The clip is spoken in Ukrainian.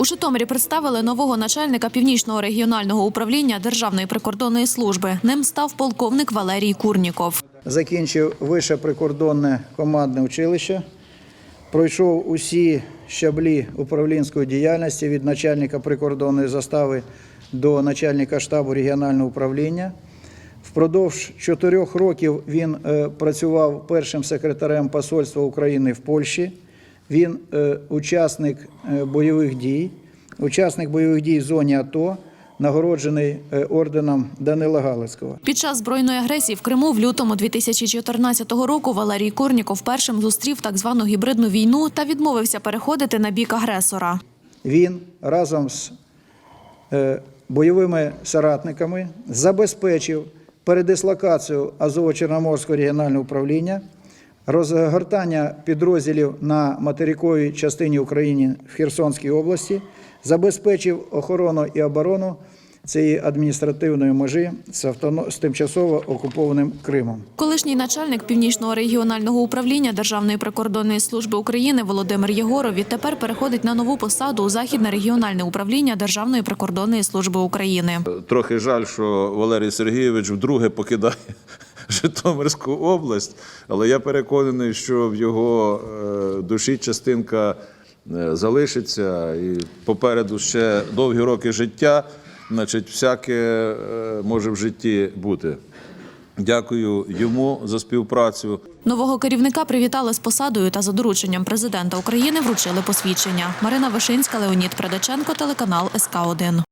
У Житомирі представили нового начальника північного регіонального управління Державної прикордонної служби. Ним став полковник Валерій Курніков. закінчив вище прикордонне командне училище, пройшов усі щаблі управлінської діяльності від начальника прикордонної застави до начальника штабу регіонального управління. Впродовж чотирьох років він е, працював першим секретарем Посольства України в Польщі. Він е, учасник е, бойових дій, учасник бойових дій в зоні АТО, нагороджений е, орденом Данила Галицького. Під час збройної агресії в Криму в лютому 2014 року Валерій Курніков першим зустрів так звану гібридну війну та відмовився переходити на бік агресора. він разом з бойовими соратниками забезпечив передислокацію Азово-Чорноморського регіонального управління, розгортання підрозділів на материковій частині України в Херсонській області, забезпечив охорону і оборону цієї адміністративної межі з, автоно- з тимчасово окупованим Кримом. Колишній начальник північного регіонального управління Державної прикордонної служби України Володимир Єгоров відтепер переходить на нову посаду у західне регіональне управління Державної прикордонної служби України. Трохи жаль, що Валерій Сергійович вдруге покидає Житомирську область, але я переконаний, що в його е, душі частинка е, залишиться, і попереду ще довгі роки життя. Значить, всяке е, може в житті бути. Дякую йому за співпрацю. Нового керівника привітали з посадою та за дорученням президента України вручили посвідчення. Марина Вишинська, Леонід Предаченко, телеканал СК 1